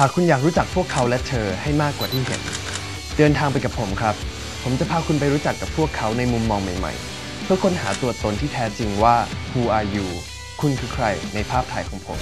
หากคุณอยากรู้จักพวกเขาและเธอให้มากกว่าที่เห็น เดินทางไปกับผมครับ ผมจะพาคุณไปรู้จักกับพวกเขาในมุมมองใหม่ ๆ เพื่อค้นหาตัวตนที่แท้จริงว่า Who are you คุณคือใครในภาพถ่ายของผม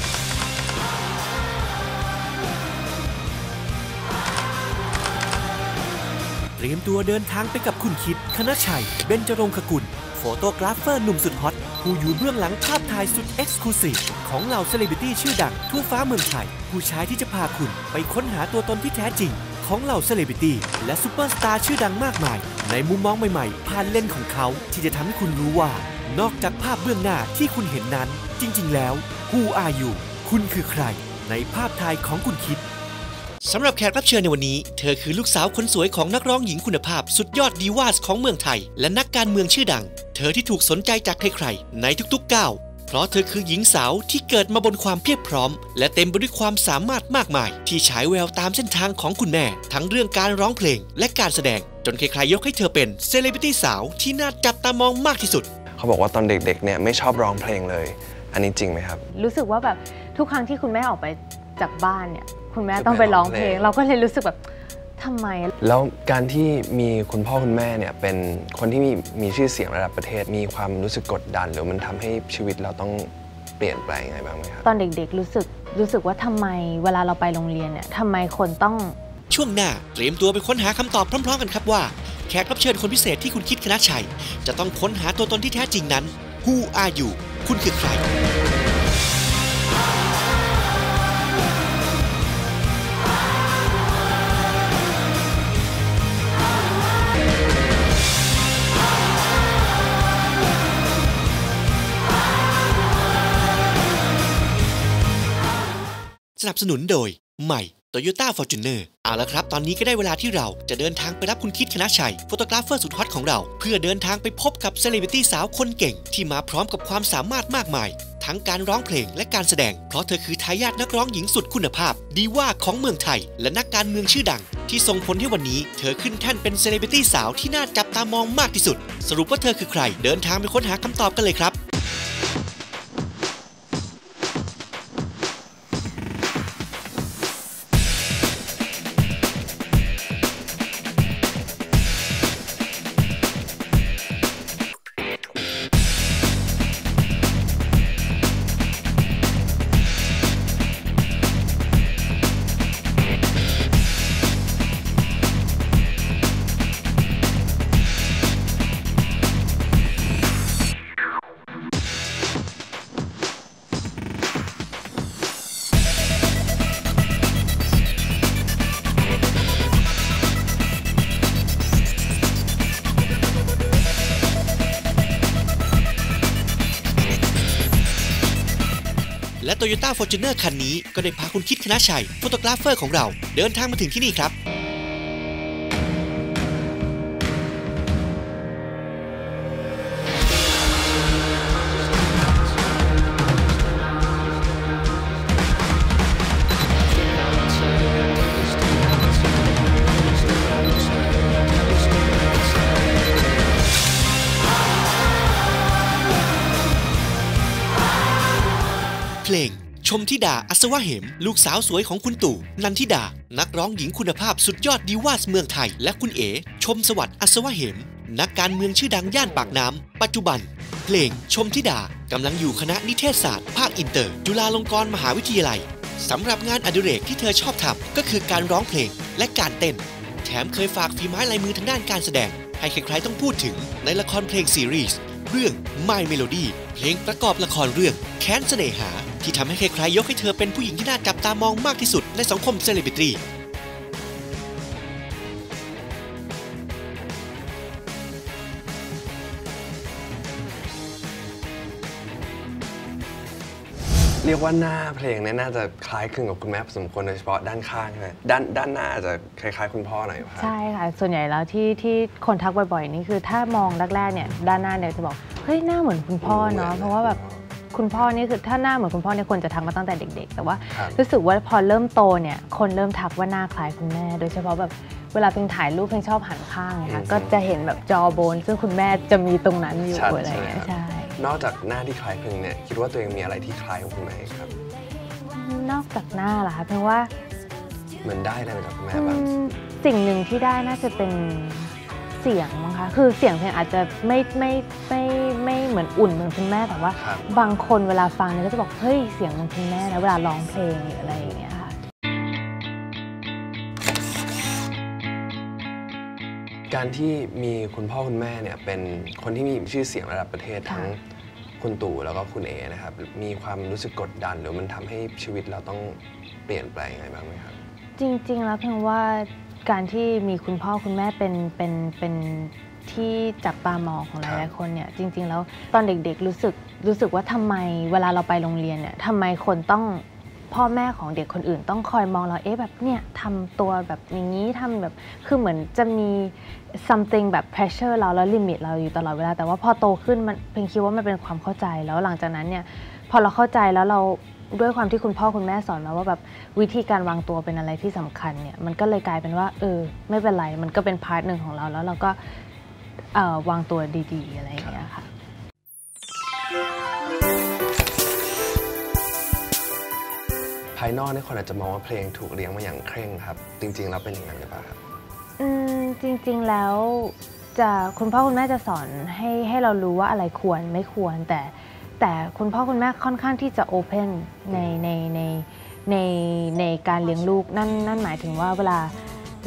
เตรียมตัวเดินทางไปกับคุณคิด คณชัย เบญจรงคกุล โฟโตกราฟเฟอร์หนุ่มสุดฮอต ผู้อยู่เบื้องหลังภาพถ่ายสุดเอ็กซ์คลูซีฟของเหล่าเซเลบริตี้ชื่อดังทั่วฟ้าเมืองไทย ผู้ชายที่จะพาคุณไปค้นหาตัวตนที่แท้จริง ของเหล่าเซเลบริตี้และซูเปอร์สตาร์ชื่อดังมากมาย ในมุมมองใหม่ๆ ผ่านเล่นของเขาที่จะทำให้คุณรู้ว่า นอกจากภาพเบื้องหน้าที่คุณเห็นนั้น จริง ๆ แล้ว Who are you คุณคือใคร ในภาพถ่ายของคุณคิด สำหรับแขกรับเชิญในวันนี้ เธอคือลูกสาวคนสวยของนักร้องหญิงคุณภาพ สุดยอดดีวาสของเมืองไทย และนักการเมืองชื่อดัง เธอที่ถูกสนใจจากใครๆ ในทุกๆก้าว เพราะเธอคือหญิงสาวที่เกิดมาบนความเพียบพร้อม และเต็มไปด้วยความสามารถมากมาย ที่ฉายแววตามเส้นทางของคุณแม่ ทั้งเรื่องการร้องเพลง และการแสดง จนใครๆยกให้เธอเป็นเซเลบริตี้สาวที่น่าจับตามองมากที่สุด เขาบอกว่าตอนเด็กๆเนี่ยไม่ชอบร้องเพลงเลย อันนี้จริงไหมครับ รู้สึกว่าแบบทุกครั้งที่คุณแม่ออกไปจากบ้านเนี่ย คุณแม่จะไปต้องไปร้องเพลงร้องเพลง เราก็เลยรู้สึกแบบทำไม แล้วการที่มีคุณพ่อคุณแม่เนี่ยเป็นคนที่มีมีชื่อเสียงระดับประเทศ มีความรู้สึกกดดัน หรือมันทำให้ชีวิตเราต้องเปลี่ยนแปลงยังไงบ้างไหมครับตอนเด็กๆรู้สึกรู้สึกว่าทำไมเวลาเราไปโรงเรียนเนี่ยทำไมคนต้องช่วงหน้าเตรียมตัวไปค้นหาคำตอบพร้อม ๆ กันครับว่าแขกรับเชิญคนพิเศษที่คุณคิดคณะชัย จะต้องค้นหาตัวตนที่แท้จริงนั้น Who are you คุณคือใคร นับสนุนโดย ใหม่ Toyota Fortuner เอาละครับ ตอนนี้ก็ได้เวลาที่เราจะเดินทางไปรับคุณคิดคณะชัยโฟโตกราฟเฟอร์สุดฮอตของเรา เพื่อเดินทางไปพบกับเซเลบริตี้สาวคนเก่ง ที่มาพร้อมกับความสามารถมากมาย ทั้งการร้องเพลงและการแสดง เพราะเธอคือทายาทนักร้องหญิงสุดคุณภาพ ดีว่าของเมืองไทย และนักการเมืองชื่อดัง ที่ส่งผลให้วันนี้ เธอขึ้นแท่นเป็นเซเลบริตี้สาวที่น่าจับตามองมากที่สุด สรุปว่าเธอคือใคร เดินทางไปค้นหาคำตอบกันเลยครับ Toyota Fortuner คันนี้ก็ได้พาคุณคิดคณะชัยโฟโตกราฟเฟอร์ของเรา เดินทางมาถึงที่นี่ครับ มทิดาอัศวะเหม ลูกสาวสวยของคุณตู่นันทิดา นักร้องหญิงคุณภาพสุดยอดดีวาสเมืองไทย และคุณเอ๋ชมสวัสดิ์อัศวะเหม นักการเมืองชื่อดังย่านปากน้ำ ปัจจุบัน เพลงชมทิดากำลังอยู่คณะนิเทศศาสตร์ภาคอินเตอร์ จุฬาลงกรณ์มหาวิทยาลัยสำหรับงานอดิเรกที่เธอชอบทำก็คือการร้องเพลงและการเต้น แถมเคยฝากฝีไม้ลายมือทางด้านการแสดง ให้ใครๆต้องพูดถึงในละครเพลงซีรีส์เรื่อง My Melody เพลงประกอบละครเรื่องแค้นเสน่หา ที่ทำให้ใครๆยกให้เธอเป็นผู้หญิงที่น่าจับตามองมากที่สุดในสังคมเซเลบริตี้เรียกว่าหน้าเพลงเนี่ยน่าจะคล้ายคลึงกับคุณแม่พอสมควรโดยเฉพาะด้านข้างใช่ไหมด้านด้านหน้าอาจจะคล้ายๆ คุณพ่อหน่อยครับใช่ค่ะ ส่วนใหญ่แล้วที่ที่คนทักบ่อยๆ นี่คือถ้ามองแรกๆเนี่ยด้านหน้าเนี่ยจะบอกเฮ้ยหน้าเหมือนคุณพ่อเนาะเพราะว่าแบบ คุณพ่อนี่คือถ้าหน้าเหมือนคุณพ่อเนี่ยคนจะทักมาตั้งแต่เด็ก ๆ แต่ว่าครับรู้สึกว่าพอเริ่มโตเนี่ยคนเริ่มทักว่าหน้าคล้ายคุณแม่ โดยเฉพาะแบบเวลาเพิ่งถ่ายรูปเพิ่งชอบหันข้างไงคะก็จะเห็นแบบจอโบน ซึ่งคุณแม่จะมีตรงนั้นอยู่ชัดอะไรอย่างเงี้ยใช่ไหมใช่นอกจากหน้าที่คล้ายคลึงเนี่ยคิดว่าตัวเองมีอะไรที่คล้ายกับคุณแม่ครับ นอกจากหน้าล่ะคะเพราะว่าเหมือนได้อะไรมาจากคุณแม่อืบ้างมสิ่งหนึ่งที่ได้น่าจะเป็นเสียงมั้งคะคือเสียงเพลงอาจจะไม่ไม่ไม่ไม่ เหมือนอุ่นเหมือนคุณแม่แต่ว่าครับบางคนเวลาฟังเนี่ยก็จะบอกเฮ้ยเสียงมันคุณแม่นะเวลาร้องเพลงหรืออะไรอย่างเงี้ยค่ะการที่มีคุณพ่อคุณแม่เนี่ยเป็นคนที่มีชื่อเสียงระดับประเทศค่ะทั้งคุณตู่แล้วก็คุณเอนะครับมีความรู้สึกกดดัน หรือมันทำให้ชีวิตเราต้องเปลี่ยนแปลงยังไงบ้างไหมครับจริง ๆ แล้วเพียงว่าการที่มีคุณพ่อคุณแม่เป็นเป็นเป็น ที่จับตามองของหครับลายๆคนเนี่ยจริง ๆ แล้วตอนเด็กๆรู้สึกรู้สึกว่าทำไมเวลาเราไปโรงเรียนเนี่ยทำไมคนต้องพ่อแม่ของเด็กคนอื่นต้องคอยมองเราเอ๊ะแบบเนี่ยทำตัวแบบอย่างนี้ทำแบบคือเหมือนจะมี something แบบ pressure เราแล้ว limit เราอยู่ตลอดเวลา แต่ว่าพอโตขึ้นมันเพียงคิดว่ามันเป็นความเข้าใจแล้วหลังจากนั้นเนี่ยพอเราเข้าใจแล้วเราด้วยความที่คุณพ่อคุณแม่สอนมาว่าแบบวิธีการวางตัวเป็นอะไรที่สำคัญเนี่ยมันก็เลยกลายเป็นว่าเออไม่เป็นไรมันก็เป็นพาร์ทหนึ่งของเราแล้วเราก็เอ่อ วางตัวดีๆ อะไรอย่างเงี้ยค่ะภายนอกเนี่ยคนอาจจะมองว่าเพลงถูกเลี้ยงมาอย่างเคร่งครับ จริง ๆ แล้วเป็นอย่างนั้นหรือเปล่าครับอืมจริง ๆ แล้วจะคุณพ่อคุณแม่จะสอนให้ให้เรารู้ว่าอะไรควรไม่ควร แต่แต่คุณพ่อคุณแม่ค่อนข้างที่จะโอเพนในในในในในการเลี้ยงลูกนั่นนั่นหมายถึงว่าเวลา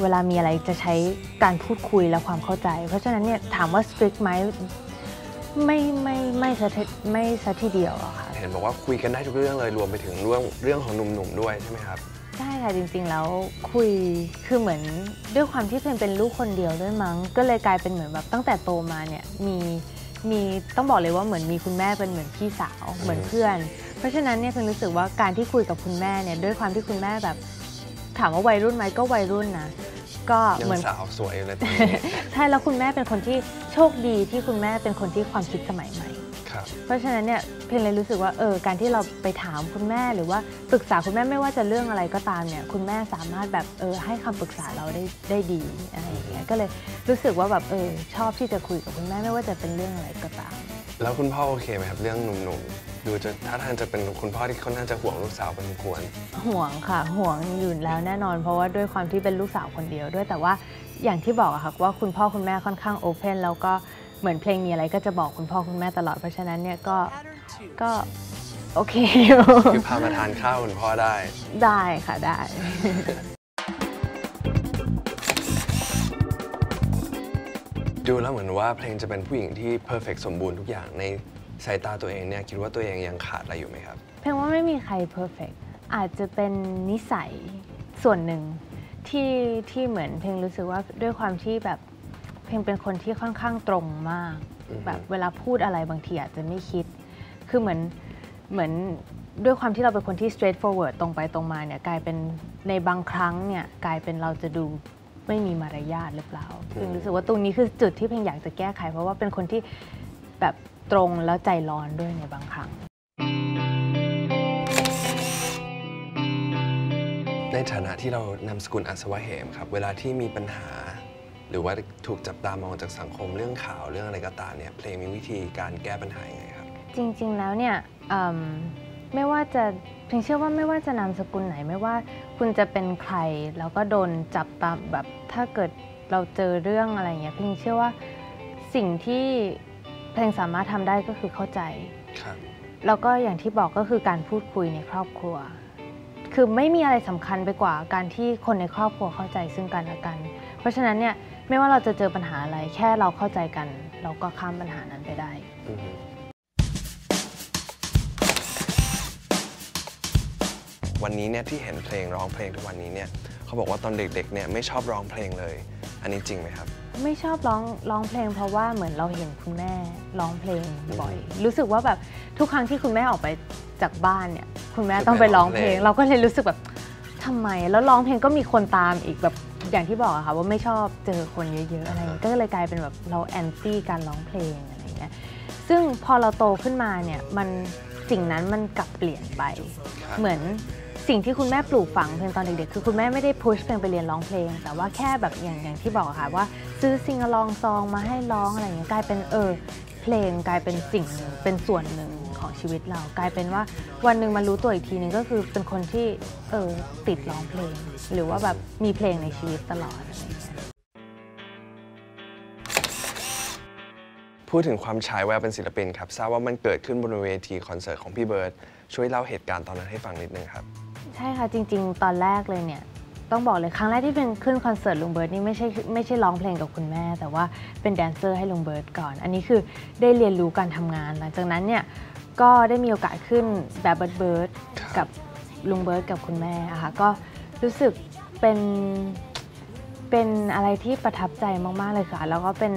เวลามีอะไรจะใช้การพูดคุยและความเข้าใจ เพราะฉะนั้นเนี่ยถามว่า strict ไหมไม่ไม่ไม่ซะทีไม่ซะทีเดียวอะค่ะเห็นบอกว่าคุยกันได้ทุกเรื่องเลยรวมไปถึงเรื่องเรื่องของหนุ่มๆด้วยใช่ไหมครับใช่ค่ะจริงๆแล้วคุยคือเหมือนด้วยความที่เพนเป็นลูกคนเดียวด้วยมั้ง ก็เลยกลายเป็นเหมือนแบบตั้งแต่โตมาเนี่ยมีมีต้องบอกเลยว่าเหมือนมีคุณแม่เป็นเหมือนพี่สาวเหมือนเพื่อน เพราะฉะนั้นเนี่ยเพนรู้สึกว่าการที่คุยกับคุณแม่เนี่ยด้วยความที่คุณแม่แบบ ถามว่าวัยรุ่นไหมก็วัยรุ่นนะก็ยังเหมือนสาวสวยอยู่เลยตอนนี้ใช่แล้วคุณแม่เป็นคนที่โชคดีที่คุณแม่เป็นคนที่ความคิดสมัยใหม่ครับเพราะฉะนั้นเนี่ยเพนเลยรู้สึกว่าเออการที่เราไปถามคุณแม่หรือว่าปรึกษาคุณแม่ไม่ว่าจะเรื่องอะไรก็ตามเนี่ยคุณแม่สามารถแบบเออให้คำปรึกษาเราได้ได้ดีอะไรอย่างเงี้ยก็เลยรู้สึกว่าแบบเออชอบที่จะคุยกับคุณแม่ไม่ว่าจะเป็นเรื่องอะไรก็ตาม แล้วคุณพ่อโอเคไหมครับเรื่องหนุ่มๆ ดูจะท่าทางจะเป็นคุณพ่อที่ค่อนข้างจะห่วงลูกสาวพอสมควร ห่วงค่ะ ห่วงอยู่แล้วแน่นอน เพราะว่าด้วยความที่เป็นลูกสาวคนเดียวด้วยแต่ว่าอย่างที่บอกอะค่ะว่าคุณพ่อคุณแม่ค่อนข้างโอเพนแล้วก็เหมือนเพลงมีอะไรก็จะบอกคุณพ่อคุณแม่ตลอดเพราะฉะนั้นเนี่ยก็ก็โอเคอยู่คือพามาทานข้าวคุณพ่อได้ ได้ค่ะได้ดูแล้วเหมือนว่าเพลงจะเป็นผู้หญิงที่เพอร์เฟกสมบูรณ์ทุกอย่างใน สายตาตัวเองเนี่ยคิดว่าตัวเองยังขาดอะไรอยู่ไหมครับเพลงว่าไม่มีใครเพอร์เฟกอาจจะเป็นนิสัยส่วนหนึ่งที่ที่เหมือนเพลงรู้สึกว่าด้วยความที่แบบเพลงเป็นคนที่ค่อนข้างตรงมากอือฮึแบบเวลาพูดอะไรบางทีอาจจะไม่คิด คือเหมือนเหมือนด้วยความที่เราเป็นคนที่ straight forward ตรงไปตรงมาเนี่ยกลายเป็นในบางครั้งเนี่ยกลายเป็นเราจะดูไม่มีมารยาทหรือเปล่าเพลงรู้สึกว่าตรงนี้คือจุดที่เพลงอยากจะแก้ไข เพราะว่าเป็นคนที่แบบ ตรงแล้วใจร้อนด้วยในบางครั้ง ในฐานะที่เรานามสกุลอัศวะเหมครับ เวลาที่มีปัญหา หรือว่าถูกจับตามองจากสังคมเรื่องข่าวเรื่องอะไรก็ตามเนี่ยเพลงมีวิธีการแก้ปัญหายังไงครับ จริงๆแล้วเนี่ยอืมไม่ว่าจะเพียงเชื่อว่าไม่ว่าจะนามสกุลไหนไม่ว่าคุณจะเป็นใครแล้วก็โดนจับตามแบบถ้าเกิดเราเจอเรื่องอะไรเงี้ยเพียงเชื่อว่าสิ่งที่ เพลงสามารถทำได้ก็คือเข้าใจครับแล้วก็อย่างที่บอกก็คือการพูดคุยในครอบครัว คือไม่มีอะไรสำคัญไปกว่าการที่คนในครอบครัวเข้าใจซึ่งกันและกัน เพราะฉะนั้นเนี่ยไม่ว่าเราจะเจอปัญหาอะไรแค่เราเข้าใจกัน เราก็ข้ามปัญหานั้นไปได้อือฮึวันนี้เนี่ยที่เห็นเพลงร้องเพลงทุกวันนี้เนี่ยเขาบอกว่าตอนเด็กๆเนี่ยไม่ชอบร้องเพลงเลย อันนี้จริงไหมครับ ไม่ชอบร้องร้องเพลง เพราะว่าเหมือนเราเห็นคุณแม่ร้องเพลงบ่อย รู้สึกว่าแบบทุกครั้งที่คุณแม่ออกไปจากบ้านเนี่ย คุณแม่ต้องไปร้องเพลงจะไปร้องเพลงเราก็เลยรู้สึกแบบทำไม แล้วร้องเพลงก็มีคนตามอีกแบบอย่างที่บอกอะค่ะว่าไม่ชอบเจอคนเยอะๆอะไรอย่างเงี้ยก็เลยกลายเป็นแบบเราแอนตี้การร้องเพลงอะไรอย่างเงี้ยซึ่งพอเราโตขึ้นมาเนี่ยมันสิ่งนั้นมันกลับเปลี่ยนไปครับเหมือน สิ่งที่คุณแม่ปลูกฝังเพลงตอนเด็กๆ คือคุณแม่ไม่ได้พุชเพลงไปเรียนร้องเพลง แต่ว่าแค่แบบอย่างอย่างที่บอกอะค่ะว่า ซื้อซิงอลองซองมาให้ร้องอะไรอย่างเงี้ยกลายเป็นเออเพลงกลายเป็นสิ่งหนึ่งเป็นส่วนหนึ่งของชีวิตเรากลายเป็นว่าวันหนึ่งมารู้ตัวอีกทีหนึงก็คือเป็นคนที่เออติดร้องเพลง หรือว่าแบบมีเพลงในชีวิตตลอดอะไรอย่างเงี้ยพูดถึงความฉายแววเป็นศิลปินครับ ทราบว่ามันเกิดขึ้นบนเวทีคอนเสิร์ตของพี่เบิร์ดช่วยเล่าเหตุการณ์ตอนนั้นให้ฟังนิดนึงครับ ใช่ค่ะจริง ๆ ตอนแรกเลยเนี่ยต้องบอกเลยครั้งแรกที่เป็นขึ้นคอนเสิร์ตลุงเบิร์ตนี่ไม่ใช่ไม่ใช่ร้องเพลงกับคุณแม่ แต่ว่าเป็นแดนเซอร์ให้ลุงเบิร์ตก่อน อันนี้คือได้เรียนรู้การทำงาน หลังจากนั้นเนี่ยก็ได้มีโอกาสขึ้นแบบเบิร์ดเบิร์ดครับกับลุงเบิร์ตกับคุณแม่อะค่ะก็รู้สึกเป็นเป็นอะไรที่ประทับใจมาก ๆ เลยค่ะ แล้วก็เป็น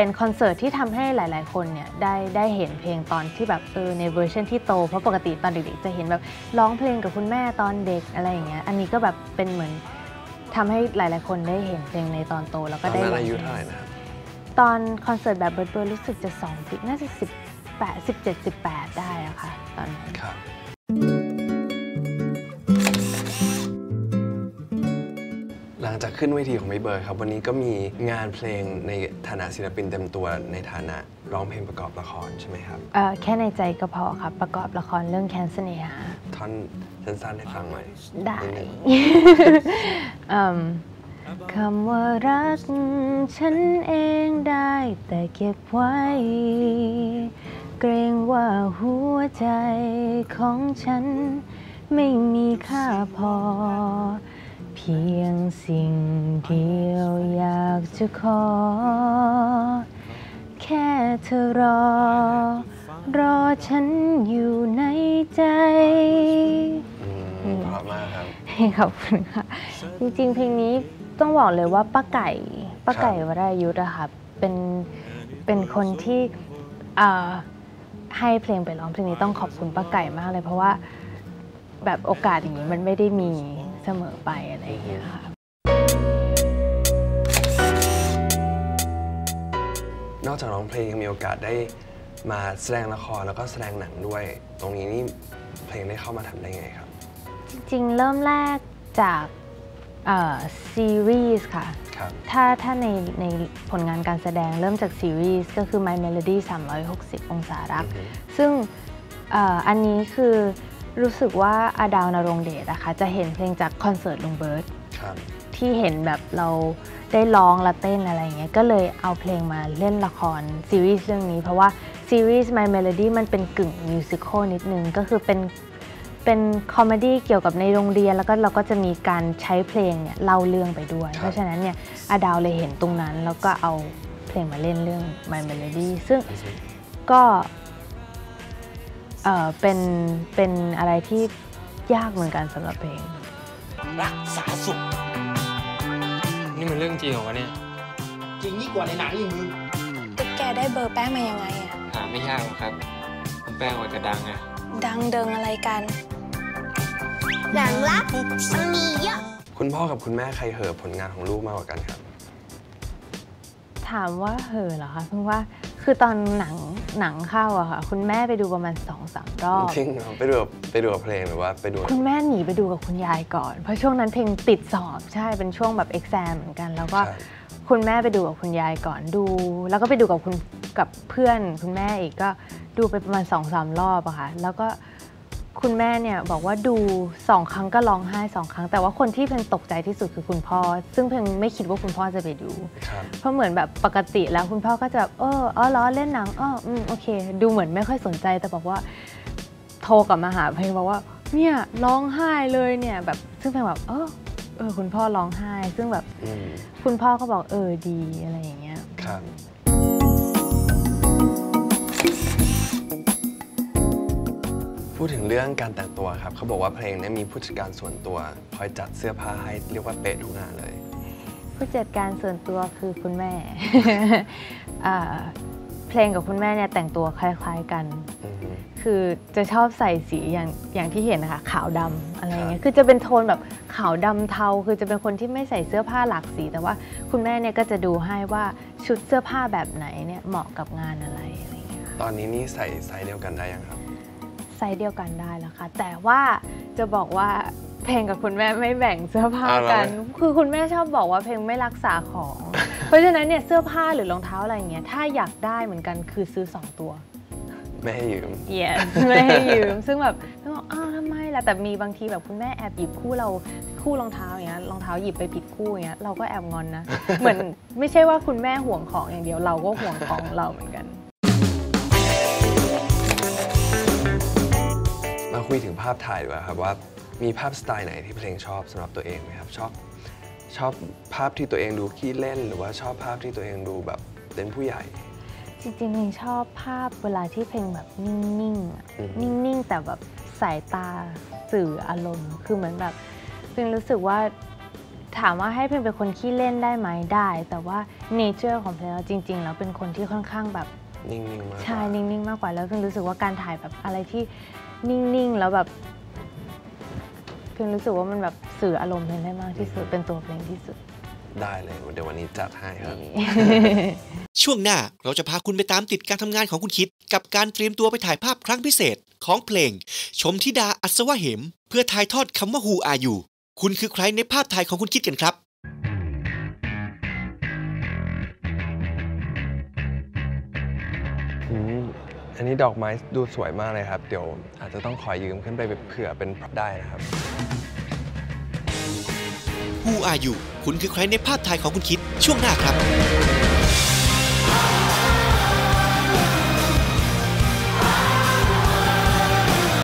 เป็นคอนเสิร์ตที่ทำให้หลาย ๆ คนเนี่ยได้ได้เห็นเพลงตอนที่แบบเออในเวอร์ชันที่โต เพราะปกติตอนเด็ก ๆ จะเห็นแบบร้องเพลงกับคุณแม่ตอนเด็กอะไรอย่างเงี้ย อันนี้ก็แบบเป็นเหมือนทำให้หลาย ๆ คนได้เห็นเพลงในตอนโตแล้วตก็อนได้นั้นร้งอายุพลงเท่าไหร่นะครับ ตอนคอนเสิร์ตแบบเบิร์ดเบิร์ดรู้สึกจะ2ปีน่าจะ18 17 18ได้อะค่ะตอนนั้น ครับ จากขึ้นเวทีของพี่เบิร์ดครับ วันนี้ก็มีงานเพลงในฐานะศิลปินเต็มตัวในฐานะร้องเพลงประกอบละครใช่ไหมครับเอ่อแค่ในใจก็พอครับ ประกอบละครเรื่องแคนเสเนียท่อนสั้นๆให้ฟังหน่อยได้นิดนึงเอิ่มคำว่ารักฉันเองได้แต่เก็บไว้ เกรงว่าหัวใจของฉันไม่มีค่าพอเพียงสิ่งเดียวอยากจะขอ แค่เธอรอ รอฉันอยู่ในใจ อืมเพราะมากครับ ขอบคุณค่ะ จริงๆ เพลงนี้ต้องบอกเลยว่าป้าไก่ป้าไก่วรายุทธ์อะค่ะเป็นเป็นคนที่อ่อให้เพลงไปร้องเพลงนี้ต้องขอบคุณป้าไก่มากเลยเพราะว่าแบบโอกาสอย่างนี้มันไม่ได้มี เสมอไปอะไรอย่างเงี้ยค่ะนอกจากร้องเพลงยังมีโอกาสได้มาแสดงละครแล้วก็แสดงหนังด้วย ตรงนี้นี่เพลงได้เข้ามาทำได้ไงครับ จริงๆ เริ่มแรกจากเอ่อซีรีส์ค่ะครับถ้าถ้าในในผลงานการแสดงเริ่มจากซีรีส์ก็คือ My Melody 360 องศารักอือฮึซึ่งเอ่ออันนี้คือ รู้สึกว่าอาดาวนรงเดชนะคะจะเห็นเพลงจากคอนเสิร์ตลุงเบิร์ตครับที่เห็นแบบเราได้ร้องและเต้นอะไรอย่างเงี้ยก็เลยเอาเพลงมาเล่นละครซีรีส์เรื่องนี้ เพราะว่าซีรีส์ My Melody มันเป็นกึ่งมิวสิควลนิดนึง ก็คือเป็นเป็นคอมเมดี้เกี่ยวกับในโรงเรียน แล้วก็เราก็จะมีการใช้เพลงเนี่ยเล่าเรื่องไปด้วยครับเพราะฉะนั้นเนี่ยอาดาวเลยเห็นตรงนั้น แล้วก็เอาเพลงมาเล่นเรื่อง My Melody ซึ่งอือฮึก็ เอ่อเป็นเป็นอะไรที่ยากเหมือนกันสำหรับเพลงรักษาสุข นี่มันเรื่องจริงเหรอวะเนี่ย จริงยิ่งกว่าในหนังอีกมึงตุ๊กแกได้เบอร์แป้งมายังไงอะหาไม่ยากหรอกครับคุณแป้งว่าจะดังอะดังเดิงอะไรกันหลังลับมันมีเยอะ คุณพ่อกับคุณแม่ใครเหอะผลงานของลูกมากกว่ากันครับ ถามว่าเหอะเหรอคะเพิ่งว่า คือตอนหนังหนังเข้าอะค่ะคุณแม่ไปดูประมาณสองสามรอบจริงเหรอไปดูกับไปดูกับเพลงหรือว่าไปดู คุณแม่หนีไปดูกับคุณยายก่อน เพราะช่วงนั้นเพลงติดสอบใช่เป็นช่วงแบบเอ็กซมเหมือนกัน แล้วก็ครับคุณแม่ไปดูกับคุณยายก่อนดู แล้วก็ไปดูกับคุณกับเพื่อนคุณแม่อีกก็ดูไปประมาณสองสามรอบอะค่ะแล้วก็ คุณแม่เนี่ยบอกว่าดูสองครั้งก็ร้องไห้สองครั้ง แต่ว่าคนที่เพนตกใจที่สุดคือคุณพ่อ ซึ่งเพนไม่คิดว่าคุณพ่อจะไปดู ครับ เพราะเหมือนแบบปกติแล้วคุณพ่อก็จะแบบเอออ๋อล้อเล่นหนังอ๋ออืมโอเค ดูเหมือนไม่ค่อยสนใจแต่บอกว่า โทรกลับมาหาเพลงบอกว่า เนี่ยร้องไห้เลยเนี่ยแบบซึ่งเพลงแบบเออเออคุณพ่อร้องไห้ ซึ่งแบบอืมคุณพ่อก็บอกเออดีอะไรอย่างเงี้ย ครับ พูดถึงเรื่องการแต่งตัวครับเขาบอกว่าเพลงเนี้มีผู้จัดการส่วนตัวคอยจัดเสื้อผ้าให้เรียกว่าเป๊ะทุกงานเลย ผู้จัดการส่วนตัวคือคุณแม่อ่าเพลงกับคุณแม่เนี่ยแต่งตัวคล้ายๆกันอือฮึคือจะชอบใส่สีอย่างอย่างที่เห็นนะคะขาวดำอะไรอย่างเงี้ยคือจะเป็นโทนแบบขาวดำเทา คือจะเป็นคนที่ไม่ใส่เสื้อผ้าหลากสี แต่ว่าคุณแม่เนี่ยก็จะดูให้ว่าชุดเสื้อผ้าแบบไหนเนี่ยเหมาะกับงานอะไรอะไรอย่างเงี้ยค่ะตอนนี้นี่ใส่ไซส์เดียวกันได้ยังครับ ไซส์เดียวกันได้แล้วค่ะแต่ว่าจะบอกว่าเพลงกับคุณแม่ไม่แบ่งเสื้อผ้าอ้าวเหรอกัน คือคุณแม่ชอบบอกว่าเพลงไม่รักษาของ เพราะฉะนั้นเนี่ยเสื้อผ้าหรือรองเท้าอะไรอย่างเงี้ยถ้าอยากได้เหมือนกันคือซื้อสองตัวแไม่ให้ยืม yes ไม่ให้ยืม ซึ่งแบบซึ่งบอกอ้าวทำไมล่ะ แต่มีบางทีแบบคุณแม่แอบหยิบคู่เราคู่รองเท้าอย่างเงี้ย รองเท้าหยิบไปผิดคู่อย่างเงี้ย เราก็แอบงอนนะ เหมือนไม่ใช่ว่าคุณแม่ห่วงของอย่างเดียว เราก็ห่วงของเราเหมือนกัน คุยถึงภาพถ่ายดีกว่าครับว่ามีภาพสไตล์ไหนที่เพลงชอบสำหรับตัวเองไหมครับชอบชอบภาพที่ตัวเองดูขี้เล่น หรือว่าชอบภาพที่ตัวเองดูแบบเป็นผู้ใหญ่ จริงๆเพลงชอบภาพเวลาที่เพลงแบบนิ่งๆอะอืมนิ่งๆ แต่แบบสายตาสื่ออารมณ์ คือเหมือนแบบเพลงรู้สึกว่าถามว่าให้เพลงเป็นคนขี้เล่นได้ไหมได้ แต่ว่าเนเจอร์ของเพลงแล้วจริง ๆ แล้วเป็นคนที่ค่อนข้างแบบนิ่งๆมากกว่าใช่นิ่งๆมากกว่าแล้วเพิ่งรู้สึกว่าการถ่ายแบบอะไรที่ นิ่ง ๆ แล้วแบบเพิ่งรู้สึกว่ามันแบบสื่ออารมณ์เพลงได้มากที่สุด เป็นตัวเพลงที่สุด ได้เลยเดี๋ยววันนี้จัดให้ครับ ช่วงหน้าเราจะพาคุณไปตามติดการทำงานของคุณคิด กับการเตรียมตัวไปถ่ายภาพครั้งพิเศษของเพลง ชมธิดาอัศวะเหม เพื่อถ่ายทอดคำว่า Who Are You คุณคือใครในภาพถ่ายของคุณคิดกันครับ อันนี้ดอกไม้ดูสวยมากเลยครับ เดี๋ยวอาจจะต้องขอยืมขึ้นไปเผื่อเป็นได้นะครับ Who Are You คุณคือใครในภาพถ่ายของคุณคิดช่วงหน้าครับ